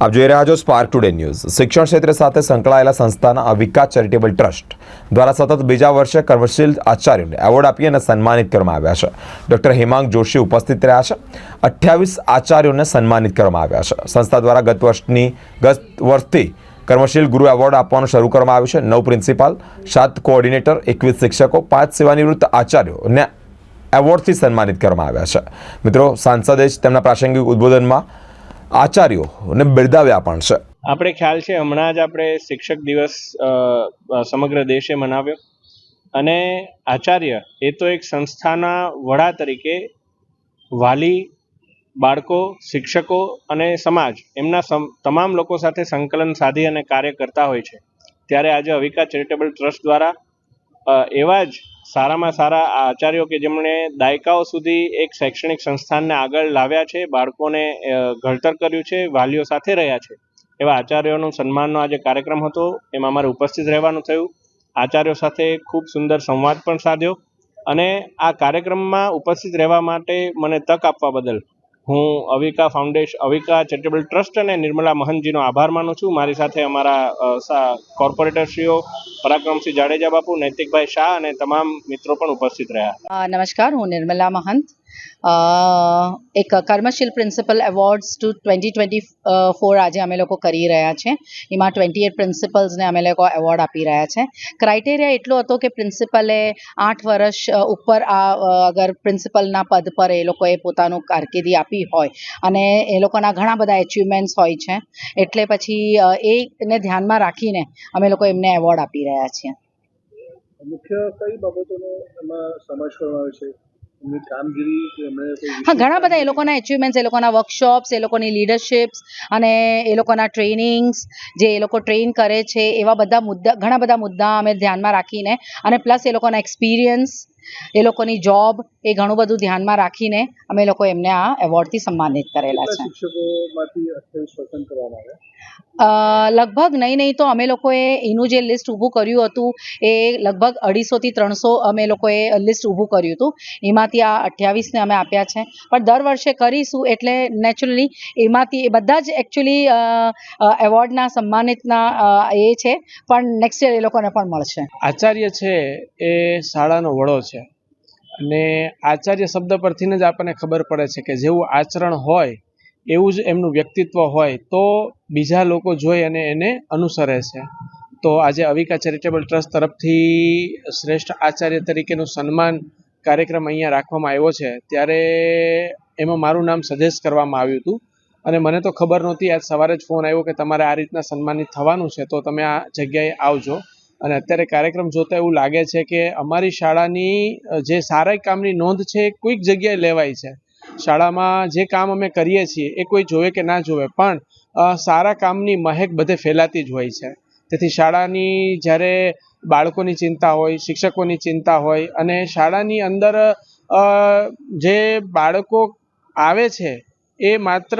આપ જોઈ રહ્યા છો સ્પાર્ક ટુડે ન્યૂઝ શિક્ષણ ક્ષેત્ર સાથે સંકળાયેલા સંસ્થાના અવિકા ચેરિટેબલ ટ્રસ્ટ દ્વારા સતત બીજા વર્ષે કર્મશીલ આચાર્યોને એવોર્ડ આપી અને સન્માનિત કરવામાં આવ્યા છે. ડોક્ટર હેમાંગ જોશી ઉપસ્થિત રહ્યા છે. અઠ્યાવીસ આચાર્યોને સન્માનિત કરવામાં આવ્યા છે. સંસ્થા દ્વારા ગત વર્ષની, ગત વર્ષથી કર્મશીલ ગુરુ એવોર્ડ આપવાનું શરૂ કરવામાં આવ્યું છે. નવ પ્રિન્સિપાલ, સાત કોઓર્ડિનેટર, એકવીસ શિક્ષકો, પાંચ સેવાનિવૃત્ત આચાર્યોને એવોર્ડથી સન્માનિત કરવામાં આવ્યા છે. મિત્રો, સાંસદે જ તેમના પ્રાસંગિક ઉદ્બોધનમાં આચાર્યોને બિરદાવ્યા પણ છે. આપણે ખ્યાલ છે, હમણાં જ આપણે શિક્ષક દિવસ સમગ્ર દેશે મનાવ્યો. અને આચાર્ય એ તો એક સંસ્થાના વડા તરીકે વાલી, બાળકો, શિક્ષકો અને સમાજ એમના તમામ લોકો સાથે સંકલન સાધી અને કાર્ય કરતા હોય છે. ત્યારે આજે અવિકા ચેરિટેબલ ટ્રસ્ટ દ્વારા એવા જ સારામાં સારા આચાર્યો કે જેમણે દાયકાઓ સુધી એક શૈક્ષણિક સંસ્થાનને આગળ લાવ્યા છે, બાળકોને ઘડતર કર્યું છે, વાલીઓ સાથે રહ્યા છે. એવા આચાર્યોનું સન્માનનો આજે કાર્યક્રમ હતો. એમાં અમારે ઉપસ્થિત રહેવાનું થયું. આચાર્યો સાથે ખૂબ સુંદર સંવાદ પણ સાધ્યો. અને આ કાર્યક્રમમાં ઉપસ્થિત રહેવા માટે મને તક આપવા બદલ હું Avika foundation Avika charitable trust અને નિર્મલા મહંતજીનો આભાર માનું છું. મારી સાથે અમારા કોર્પોરેટરશ્રીઓ પરાક્રમસિંહ જાડેજા બાપુ, નૈતિકભાઈ શાહ અને તમામ મિત્રો પણ ઉપસ્થિત રહ્યા. નમસ્કાર, હું નિર્મલા મહંત. એક કર્મશીલ principal awards to twenty twenty four આજે અમે લોકો કરી રહ્યા છે. એમાં ટ્વેન્ટી એટ પ્રિન્સિપલ્સને અમે લોકો એવોર્ડ આપી રહ્યા છે. ક્રાઇટેરિયા એટલો હતો કે પ્રિન્સિપલે આઠ વર્ષ ઉપર આ અગર પ્રિન્સિપલના પદ પર એ લોકોએ પોતાનું કારકિર્દી આપી હોય અને એ લોકોના ઘણા બધા એચિવમેન્ટ્સ હોય છે. એટલે પછી એને ધ્યાનમાં રાખીને અમે લોકો એમને એવોર્ડ આપી રહ્યા છીએ. મુખ્ય કઈ બાબતોનો એમાં સમાવેશ કરવામાં છે? હા ઘણા બધા એ લોકોના એચિવમેન્ટ્સ એ લોકોના વર્કશોપ્સ એ લોકોની લીડરશિપ્સ અને એ લોકોના ટ્રેનિંગ્સ જે એ લોકો ટ્રેન કરે છે એવા બધા મુદ્દા ઘણા બધા મુદ્દા અમે ધ્યાનમાં રાખીને અને પ્લસ એ લોકોના એક્સપિરિયન્સ એ લોકોની જોબ એ ઘણું બધું ધ્યાનમાં રાખીને અમે લોકો એમને આ એવોર્ડથી સન્માનિત કરેલા છે. શિક્ષકોમાંથી લગભગ નહીં નહીં તો અમે લોકોએ એનું જે લિસ્ટ ઊભું કર્યું હતું, એ લગભગ અઢીસોથી ત્રણસો અમે લોકોએ લિસ્ટ ઊભું કર્યું હતું. એમાંથી આ અઠ્યાવીસને અમે આપ્યા છે. પણ દર વર્ષે કરીશું એટલે નેચરલી એમાંથી એ બધા જ એકચ્યુઅલી એવોર્ડના સન્માનિતના એ છે. પણ નેક્સ્ટ યર એ લોકોને પણ મળશે. આચાર્ય છે એ શાળાનો વડો છે. અને આચાર્ય શબ્દ પરથી જ આપણને ખબર પડે છે કે જેવું આચરણ હોય એવું જ એમનું વ્યક્તિત્વ હોય તો બીજા લોકો જોઈ અને એને અનુસરે છે. તો આજે અવિકા ચેરિટેબલ ટ્રસ્ટ તરફથી શ્રેષ્ઠ આચાર્ય તરીકેનું સન્માન કાર્યક્રમ અહીંયા રાખવામાં આવ્યો છે. ત્યારે એમાં મારું નામ સજેસ્ટ કરવામાં આવ્યું હતું. અને મને તો ખબર નહોતી, આજ સવારે જ ફોન આવ્યો કે તમારે આ રીતના સન્માનિત થવાનું છે. તો તમે આ જગ્યાએ આવજો. અને અત્યારે કાર્યક્રમ જોતા એવું લાગે છે કે અમારી શાળાની જે સારા કામની નોંધ છે એ કોઈક જગ્યાએ લેવાય છે. શાળામાં જે કામ અમે કરીએ છીએ, એ કોઈ જોવે કે ના જોવે, પણ સારા કામની મહેક બધે ફેલાતી જ હોય છે. તેથી શાળાની જ્યારે બાળકોની ચિંતા હોય, શિક્ષકોની ચિંતા હોય અને શાળાની અંદર જે બાળકો આવે છે, એ માત્ર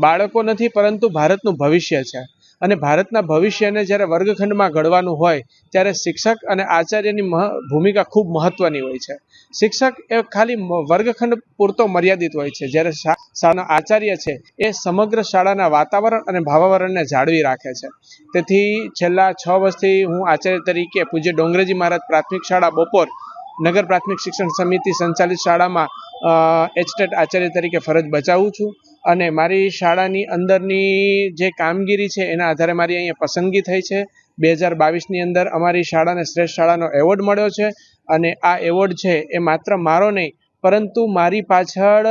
બાળકો નથી, પરંતુ ભારતનું ભવિષ્ય છે. અને ભારતના ભવિષ્યને જ્યારે વર્ગખંડમાં ઘડવાનું હોય, ત્યારે શિક્ષક અને આચાર્યની ભૂમિકા ખૂબ મહત્વની હોય છે. શિક્ષક એ ખાલી વર્ગખંડ પૂરતો મર્યાદિત હોય છે. જ્યારે શાળાના આચાર્ય છે, એ સમગ્ર શાળાના વાતાવરણ અને ભાવાવરણને જાળવી રાખે છે. તેથી છેલ્લા છ વર્ષથી હું આચાર્ય તરીકે પૂજ્ય ડોંગરેજી મહારાજ પ્રાથમિક શાળા બપોર નગર પ્રાથમિક શિક્ષણ સમિતિ સંચાલિત શાળામાં એચટેટ આચાર્ય તરીકે ફરજ બજાવું છું. અને મારી શાળાની અંદરની જે કામગીરી છે, એના આધારે મારી અહીંયા પસંદગી થઈ છે. બે હજાર બાવીસની અંદર અમારી શાળાને શ્રેષ્ઠ શાળાનો એવોર્ડ મળ્યો છે અને આ એવોર્ડ છે એ માત્ર મારો નહીં, પરંતુ મારી પાછળ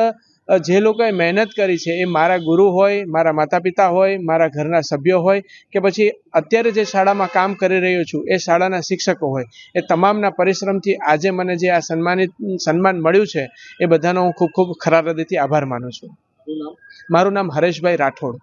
જે લોકોએ મહેનત કરી છે એ મારા ગુરુ હોય, મારા માતા પિતા હોય, મારા ઘરના સભ્યો હોય કે પછી અત્યારે જે શાળામાં કામ કરી રહ્યો છું એ શાળાના શિક્ષકો હોય, એ તમામના પરિશ્રમથી આજે મને જે આ સન્માનિત, સન્માન મળ્યું છે એ બધાનો હું ખૂબ ખૂબ ખરા હૃદયથી આભાર માનું છું. મારું નામ હરેશભાઈ રાઠોડ.